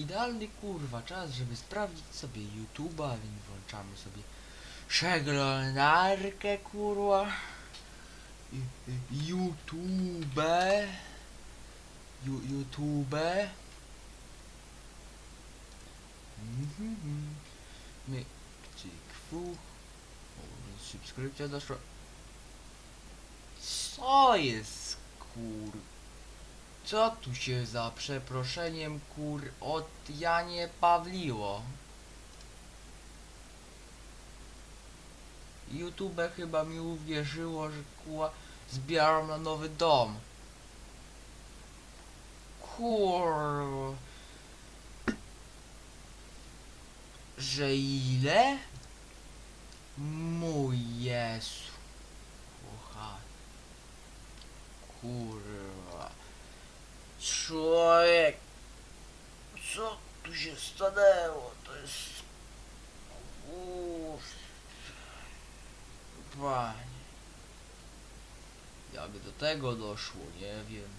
idealny kurwa czas, żeby sprawdzić sobie YouTube'a, więc włączamy sobie przeglądarkę kurwa. YouTube. YouTube. Mhm. My, cyk, fu. O, Subskrypcja doszła. Co jest kur... Co tu się za przeproszeniem kur od Janie Pawliło? YouTube chyba mi uwierzyło, że kuła zbieram na nowy dom. Kur... Że ile? Mój Jezu. Kochany. Kurwa. Co tu się stanęło? To jest... Kurwa. Panie. Jak do tego doszło, nie wiem.